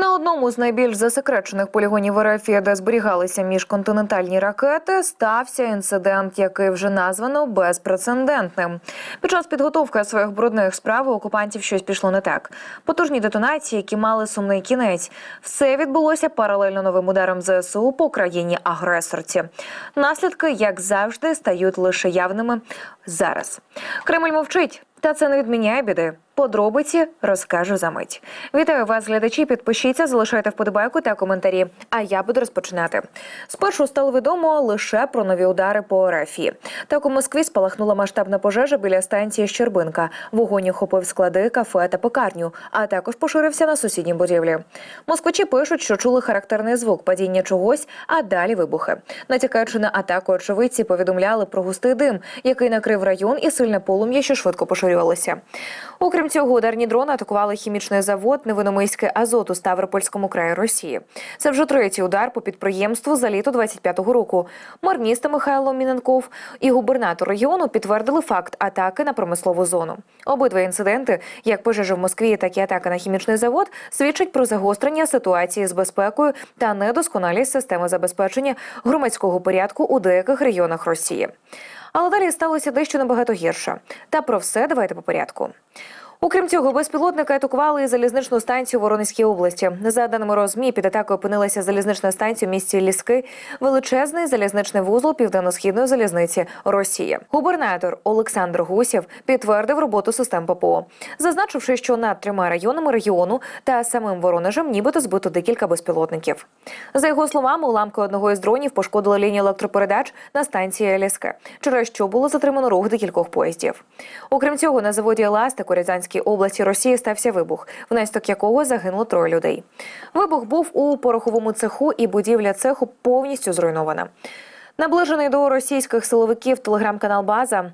На одному з найбільш засекречених полігонів РФ, де зберігалися міжконтинентальні ракети, стався інцидент, який вже названо безпрецедентним. Під час підготовки своїх брудних справ у окупантів щось пішло не так. Потужні детонації, які мали сумний кінець. Все відбулося паралельно новим ударом ЗСУ по країні агресорці. Наслідки, як завжди, стають лише явними зараз. Кремль мовчить. Та це не відміняє біди. Подробиці розкажу за мить. Вітаю вас, глядачі. Підпишіться, залишайте вподобайку та коментарі. А я буду розпочинати. Спершу стало відомо лише про нові удари по РФі. Так у Москві спалахнула масштабна пожежа біля станції Щербинка. Вогонь охопив склади, кафе та пекарню, а також поширився на сусідній будівлі. Москвичі пишуть, що чули характерний звук падіння чогось, а далі вибухи. Натякаючи на атаку, очевидці повідомляли про густий дим, який накрив район і сильне полум'я, що швидко поширювалося. Окрім цього, ударні дрони атакували хімічний завод Невиномийське азот у Ставропольському краї Росії. Це вже третій удар по підприємству за літо 25-го року. Мер міста Михайло Міненков і губернатор регіону підтвердили факт атаки на промислову зону. Обидва інциденти, як пожежа в Москві, так і атака на хімічний завод, свідчать про загострення ситуації з безпекою та недосконалість системи забезпечення громадського порядку у деяких регіонах Росії. Але далі сталося дещо набагато гірше. Та про все давайте по порядку. Окрім цього, безпілотники атакували і залізничну станцію в Воронезькій області. За даними РОЗМІ, під атакою опинилася залізнична станція в місті Ліски, величезний залізничний вузол південно-східної залізниці Росії. Губернатор Олександр Гусєв підтвердив роботу систем ППО, зазначивши, що над трьома районами регіону та самим Воронежем нібито збито декілька безпілотників. За його словами, уламки одного із дронів пошкодили лінію електропередач на станції Ліске, через що було затримано рух декількох поїздів. Окрім цього, на заводі Еластик у Рязанській області Росії стався вибух, внаслідок якого загинуло троє людей. Вибух був у пороховому цеху, і будівля цеху повністю зруйнована. Наближений до російських силовиків телеграм-канал База.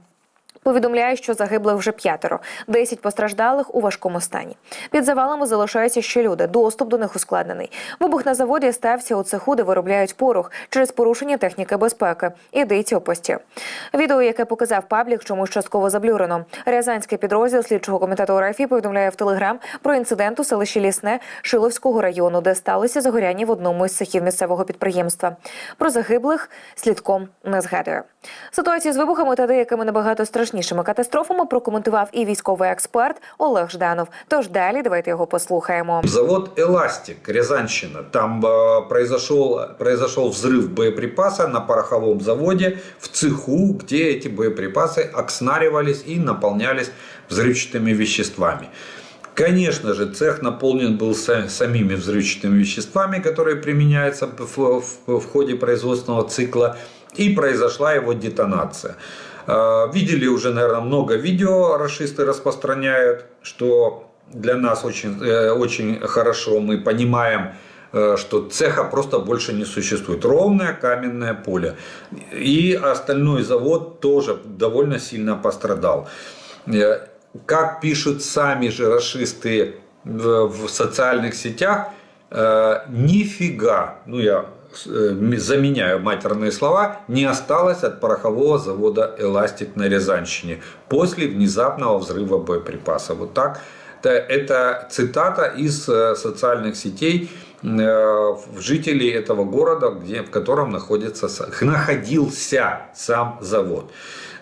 Повідомляє, що загиблих вже п'ятеро, десять постраждалих у важкому стані. Під завалами залишаються ще люди. Доступ до них ускладнений. Вибух на заводі стався у цеху, де виробляють порох через порушення техніки безпеки. Ідеться у пості. Відео, яке показав паблік, чомусь частково заблюрено. Рязанський підрозділ слідчого комітету РФІ повідомляє в телеграм про інцидент у селищі Лісне Шиловського району, де сталося загоряння в одному із цехів місцевого підприємства. Про загиблих слідком не згадує. Ситуацію з вибухами та деякими набагато страшнішими катастрофами прокоментував і військовий експерт Олег Жданов. Тож далі давайте його послухаємо. Завод «Эластик», Рязанщина. Там э, произошел, произошел взрыв боеприпаса на пороховом заводе в цеху, где эти боеприпасы окснаривались и наполнялись взрывчатыми веществами. Конечно же, цех наполнен был са- самими взрывчатыми веществами, которые применяются в, в- в ходе производственного цикла, и произошла его детонация. Э, Видели уже, наверное, много видео, расисты распространяют, что для нас очень, э, очень хорошо мы понимаем, э, что цеха просто больше не существует. Ровное каменное поле. И остальной завод тоже довольно сильно пострадал. Э, Как пишут сами же расисты в социальных сетях, нифига, ну я заменяю матерные слова, не осталось от порохового завода «Эластик» на Рязанщине после внезапного взрыва боеприпаса. Вот так. Это, это цитата из э, социальных сетей э, жителей этого города, где, в котором находится, находился сам завод.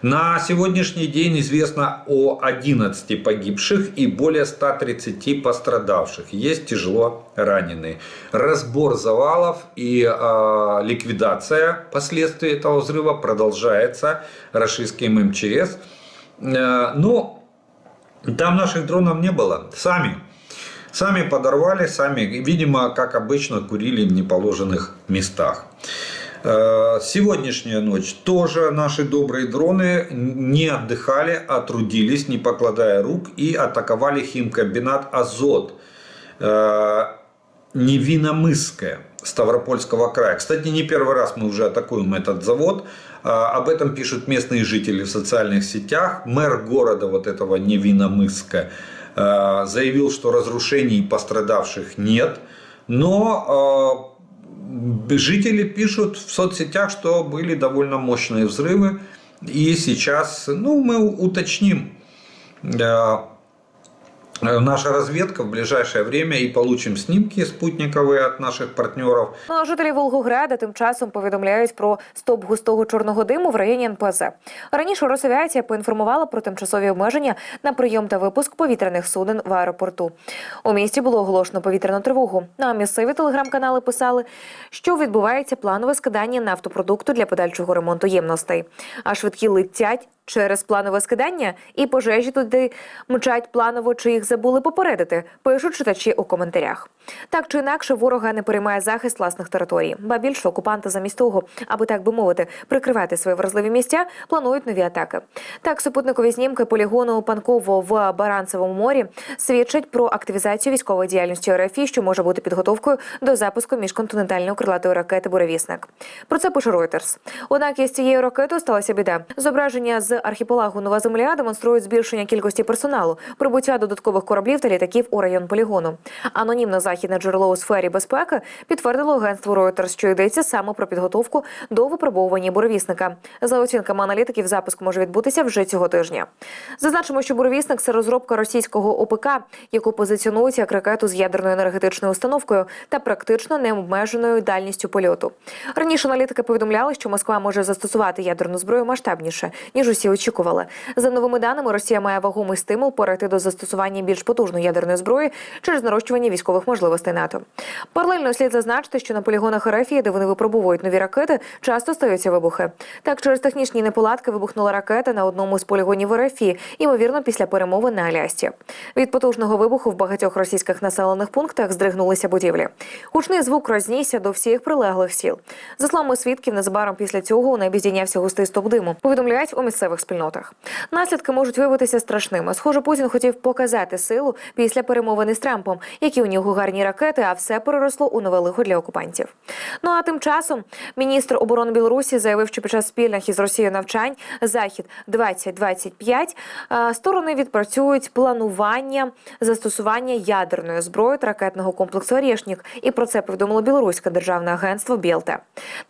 На сегодняшний день известно о 11 погибших и более 130 пострадавших. Есть тяжело раненые. Разбор завалов и э, ликвидация последствий этого взрыва продолжается российским МЧС. Э, но там наших дронов не было. Сами. Сами подорвали, сами, видимо, как обычно, курили в неположенных местах. Э, Сегодняшняя ночь тоже наши добрые дроны не отдыхали, а трудились, не покладая рук, и атаковали химкомбинат «Азот» э, Невиномысское Ставропольского края. Кстати, не первый раз мы уже атакуем этот завод. А, Об этом пишут местные жители в социальных сетях. Мэр города вот этого Невиномысска э, заявил, что разрушений и пострадавших нет. Но э, жители пишут в соцсетях, что были довольно мощные взрывы. И сейчас, ну, мы уточним, э, э, наша разведка в ближайшее время и получим снимки спутниковые от наших партнеров. Ну а жителі Волгограда тим часом повідомляють про стоп густого чорного диму в районі НПЗ. Раніше Росавіація поінформувала про тимчасові обмеження на прийом та випуск повітряних суден в аеропорту. У місті було оголошено повітряну тривогу. Ну, а місцеві телеграм-канали писали, що відбувається планове скидання нафтопродукту для подальшого ремонту ємностей. А швидкі летять через планове скидання, і пожежі туди мчать планово, чи їх забули попередити, пишуть читачі у коментарях. Так чи інакше, ворога не переймає захист власних територій. Ба більше окупанти замість того, аби так би мовити, прикривати свої вразливі місця, планують нові атаки. Так, супутникові знімки полігону Панково в Баранцевому морі свідчать про активізацію військової діяльності РФ, що може бути підготовкою до запуску міжконтинентальної крилатої ракети Буревісник. Про це пише Reuters. Однак із цією ракетою сталася біда. Зображення з архіпелагу Нова Земля демонструють збільшення кількості персоналу, прибуття додаткових кораблів та літаків у район полігону. Анонімне західне джерело у сфері безпеки підтвердило агентству Reuters, що йдеться саме про підготовку до випробовування буревісника. За оцінками аналітиків, запуск може відбутися вже цього тижня. Зазначимо, що буревісник це розробка російського ОПК, яку позиціонують як ракету з ядерною енергетичною установкою та практично необмеженою дальністю польоту. Раніше аналітики повідомляли, що Москва може застосувати ядерну зброю масштабніше ніж усі очікували. За новими даними, Росія має вагомий стимул перейти до застосування більш потужної ядерної зброї через нарощування військових можливостей НАТО. Паралельно слід зазначити, що на полігонах РФ, де вони випробовують нові ракети, часто стаються вибухи. Так, через технічні неполадки вибухнула ракета на одному з полігонів РФ, ймовірно, після перемови на Алясці. Від потужного вибуху в багатьох російських населених пунктах здригнулися будівлі. Гучний звук рознісся до всіх прилеглих сіл. За словами свідків, незабаром після цього у небі здійнявся густий стоп диму. Повідомляють у місцевих спільнотах. Наслідки можуть виявитися страшними. Схоже, Путін хотів показати силу після перемовини з Трампом, які у нього гарні ракети, а все переросло у нове лихо для окупантів. Ну а тим часом міністр оборони Білорусі заявив, що під час спільних із Росією навчань захід 2025 е, сторони відпрацюють планування застосування ядерної зброї та ракетного комплексу «Орєшнік». І про це повідомило білоруське державне агентство Білте.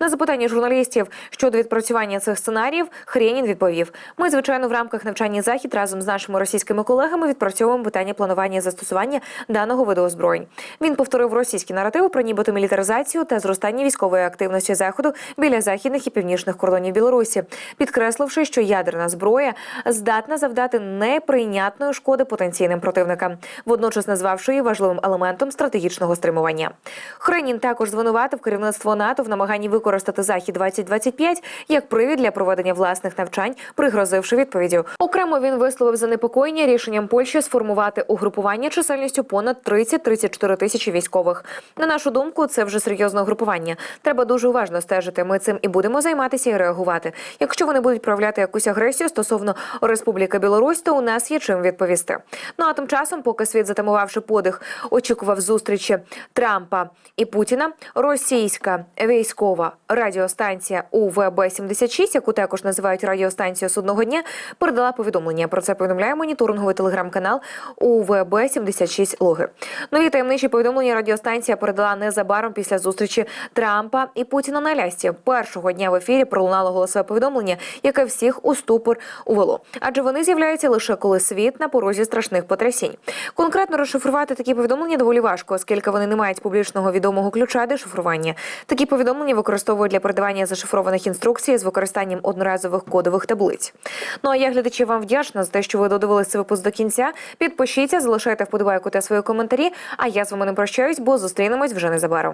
На запитання журналістів щодо відпрацювання цих сценаріїв Хрєнін відповів: ми, звичайно, в рамках навчання захід разом з нашими російськими колегами відпрацьовуємо питання планування застосування даного виду озброєнь. Він повторив російські наративи про нібито мілітаризацію та зростання військової активності заходу біля західних і північних кордонів Білорусі, підкресливши, що ядерна зброя здатна завдати неприйнятної шкоди потенційним противникам, водночас назвавши її важливим елементом стратегічного стримування. Хренін також звинуватив керівництво НАТО в намаганні використати захід 2025 як привід для проведення власних навчань, пригрозивши відповіддю. Окремо він висловив занепокоєння рішенням Польщі сформувати угрупування чисельністю понад 30-34 тисячі військових. На нашу думку, це вже серйозне угрупування. Треба дуже уважно стежити. Ми цим і будемо займатися і реагувати. Якщо вони будуть проявляти якусь агресію стосовно Республіки Білорусь, то у нас є чим відповісти. Ну а тим часом, поки світ затамувавши подих, очікував зустрічі Трампа і Путіна, російська військова радіостанція УВБ-76, яку також називають радіостанцією судного дня, передала повідомлення. Про це повідомляє моніторинговий телеграм-канал УВБ-76 Логи. Нові таємничі повідомлення радіостанція передала незабаром після зустрічі Трампа і Путіна на Алясці. Першого дня в ефірі пролунало голосове повідомлення, яке всіх у ступор увело. Адже вони з'являються лише коли світ на порозі страшних потрясінь. Конкретно розшифрувати такі повідомлення доволі важко, оскільки вони не мають публічного відомого ключа дешифрування. Такі повідомлення використовують для передавання зашифрованих інструкцій з використанням одноразових кодових таблиць. Ну а я глядачі вам вдячна за те, що ви додивилися випуск до кінця. Підпишіться, залишайте вподобайку та свої коментарі. А я з вами не прощаюсь, бо зустрінемось вже незабаром.